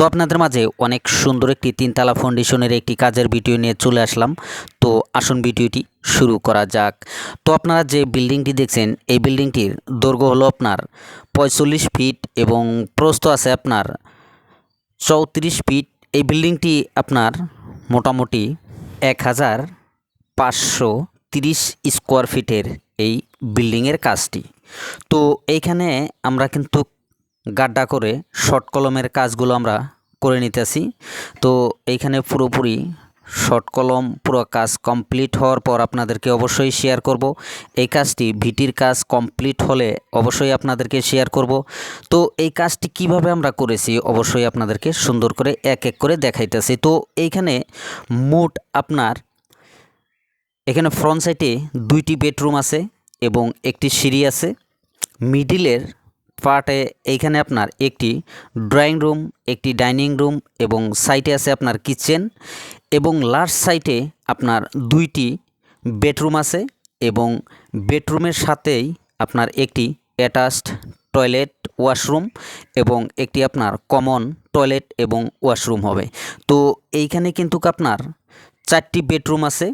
তো আপনাদের মাঝে অনেক সুন্দর একটি তিনতলা ফাউন্ডেশনের একটি কাজের ভিডিও নিয়ে চলে আসলাম। তো আসুন ভিডিওটি শুরু করা যাক। তো আপনারা যে বিল্ডিংটি দেখছেন, এই বিল্ডিংটির দৈর্ঘ্য হলো আপনার পঁয়তাল্লিশ ফিট এবং প্রস্থ আছে আপনার চৌত্রিশ ফিট এই বিল্ডিংটি আপনার মোটামুটি এক হাজার পাঁচশো তিরিশ স্কোয়ার ফিটের এই বিল্ডিংয়ের কাজটি। তো এইখানে আমরা কিন্তু গাড্ডা করে শর্ট কলমের কাজগুলো আমরা করে নিতেছি। তো এইখানে পুরোপুরি শর্ট কলম, পুরো কাজ কমপ্লিট হওয়ার পর আপনাদেরকে অবশ্যই শেয়ার করব। এই কাজটি ভিটির কাজ কমপ্লিট হলে অবশ্যই আপনাদেরকে শেয়ার করব। তো এই কাজটি কীভাবে আমরা করেছি অবশ্যই আপনাদেরকে সুন্দর করে এক এক করে দেখাইতেছি। তো এইখানে মোট আপনার, এখানে ফ্রন্ট সাইডে দুইটি বেডরুম আছে এবং একটি সিঁড়ি আছে। মিডিলের পার্টে এইখানে আপনার একটি ড্রয়িং রুম, একটি ডাইনিং রুম এবং সাইটে আছে আপনার কিচেন এবং লাস্ট সাইটে আপনার দুইটি বেডরুম আছে এবং বেডরুমের সাথেই আপনার একটি অ্যাটাচড টয়লেট ওয়াশরুম এবং একটি আপনার কমন টয়লেট এবং ওয়াশরুম হবে। তো এইখানে কিন্তু আপনার চারটি বেডরুম আছে,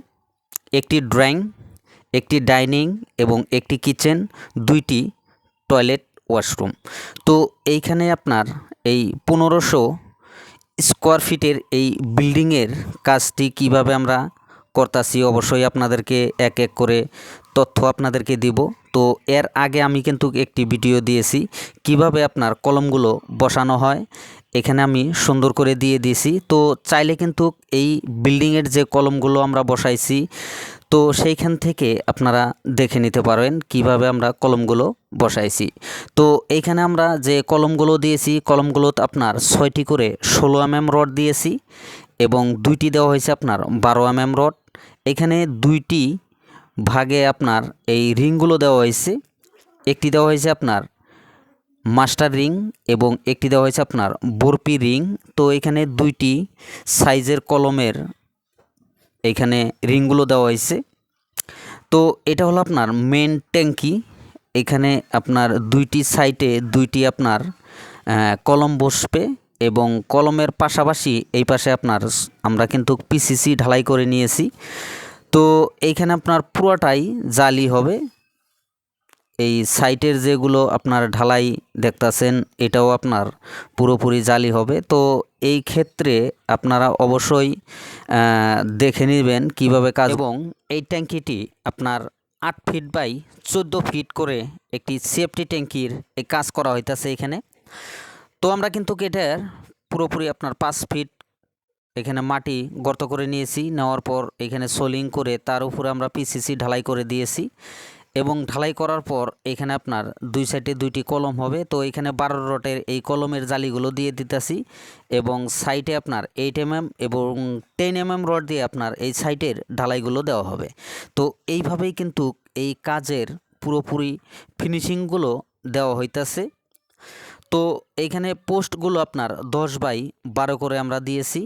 একটি ড্রয়িং, একটি ডাইনিং এবং একটি কিচেন, দুইটি টয়লেট ওয়াশরুম। তো এইখানে আপনার এই পনেরোশো স্কোয়ার ফিটের এই বিল্ডিংয়ের কাজটি কীভাবে আমরা করতাছি, অবশ্যই আপনাদেরকে এক এক করে তথ্য আপনাদেরকে দিব। তো এর আগে আমি কিন্তু একটি ভিডিও দিয়েছি, কীভাবে আপনার কলমগুলো বসানো হয়, এখানে আমি সুন্দর করে দিয়ে দিয়েছি। তো চাইলে কিন্তু এই বিল্ডিংয়ের যে কলমগুলো আমরা বসাইছি তো সেইখান থেকে আপনারা দেখে নিতে পারেন কীভাবে আমরা কলমগুলো বসাইছি। তো এইখানে আমরা যে কলমগুলো দিয়েছি কলমগুলোতে আপনার ছয়টি করে ষোলো এম এম রড দিয়েছি এবং দুইটি দেওয়া হয়েছে আপনার বারো এম এম রড। এখানে দুইটি ভাগে আপনার এই রিংগুলো দেওয়া হয়েছে। একটি দেওয়া হয়েছে আপনার মাস্টার রিং এবং একটি দেওয়া হয়েছে আপনার বরপি রিং। তো এখানে দুইটি সাইজের কলমের এখানে রিংগুলো দেওয়া হয়েছে। তো এটা হলো আপনার মেন ট্যাঙ্কি এখানে আপনার দুইটি সাইটে দুইটি আপনার কলম বসবে এবং কলমের পাশাপাশি এই পাশে আপনার আমরা কিন্তু পিসিসি ঢালাই করে নিয়েছি। তো এইখানে আপনার পুরোটাই জালি হবে। এই সাইটের যেগুলো আপনার ঢালাই দেখতেছেন, এটাও আপনার পুরোপুরি জালি হবে। তো এই ক্ষেত্রে আপনারা অবশ্যই দেখে নেবেন কীভাবে কাজ এবং এই ট্যাঙ্কিটি আপনার আট ফিট বাই চোদ্দ ফিট করে একটি সেফটি ট্যাঙ্কির এই কাজ করা হইতেছে এখানে। তো আমরা কিন্তু এটার পুরোপুরি আপনার পাঁচ ফিট এখানে মাটি গর্ত করে নিয়েছি। নেওয়ার পর এখানে সোলিং করে তার উপরে আমরা পিসিসি ঢালাই করে দিয়েছি। এবং ঢালাই করার পর এখানে আপনার দুই সাইডে দুইটি কলম হবে। তো এখানে বারো রটের এই কলমের জালিগুলো দিয়ে দিতেছি এবং সাইডে আপনার এইট এম এবং টেন এম এম রড দিয়ে আপনার এই সাইডের ঢালাইগুলো দেওয়া হবে। তো এইভাবেই কিন্তু এই কাজের পুরোপুরি ফিনিশিংগুলো দেওয়া হইতাছে। তো এইখানে পোস্টগুলো আপনার দশ বাই বারো করে আমরা দিয়েছি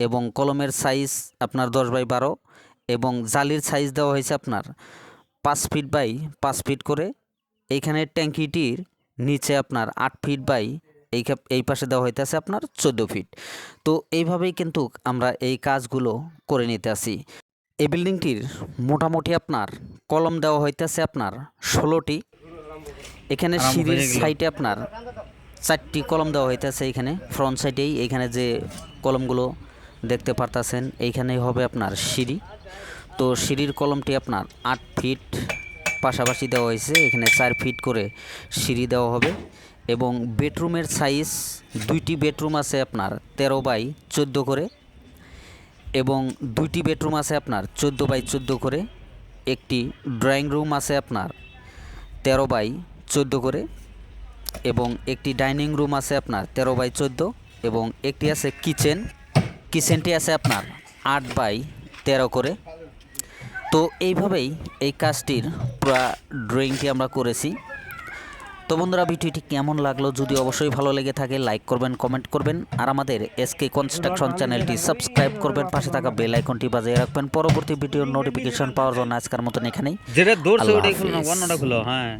এবং কলমের সাইজ আপনার দশ বাই বারো এবং জালির সাইজ দেওয়া হয়েছে আপনার পাঁচ ফিট বাই পাঁচ ফিট করে এইখানে ট্যাঙ্কিটির নিচে আপনার আট ফিট বাই এই এই পাশে দেওয়া হইতেছে আপনার চোদ্দ ফিট তো এইভাবেই কিন্তু আমরা এই কাজগুলো করে নিতে আসি। এই বিল্ডিংটির মোটামুটি আপনার কলম দেওয়া হইতেছে আপনার ষোলোটি। এখানে সিঁড়ির সাইডে আপনার চারটি কলম দেওয়া হইতেছে এখানে ফ্রন্ট সাইডেই। এখানে যে কলমগুলো দেখতে পারতেছেন এইখানেই হবে আপনার সিঁড়ি। তো সিঁড়ির কলমটি আপনার আট ফিট পাশাপাশি দেওয়া হয়েছে। এখানে চার ফিট করে সিঁড়ি দেওয়া হবে এবং বেডরুমের সাইজ দুইটি বেডরুম আছে আপনার তেরো বাই চোদ্দ করে এবং দুইটি বেডরুম আছে আপনার চোদ্দ বাই চোদ্দ করে। একটি ড্রয়িং রুম আছে আপনার তেরো বাই চোদ্দ করে এবং একটি ডাইনিং রুম আছে আপনার তেরো বাই চোদ্দ এবং একটি আছে কিচেন। কিচেনটি আছে আপনার আট বাই তেরো করে। তো এইভাবেই এই কাজটির পুরা ড্রয়িংটি আমরা করেছি। তো বন্ধুরা ভিডিওটি কেমন লাগল যদি অবশ্যই ভালো লেগে থাকে লাইক করবেন কমেন্ট করবেন আর আমাদের এসকে কনস্ট্রাকশন চ্যানেলটি সাবস্ক্রাইব করবেন পাশে থাকা বেল আইকনটি বাজিয়ে রাখবেন। পরবর্তী ভিডিওর নোটিফিকেশন পাওয়ার জন্য আজকের মতন এখানেই। যেটা খুলো হ্যাঁ।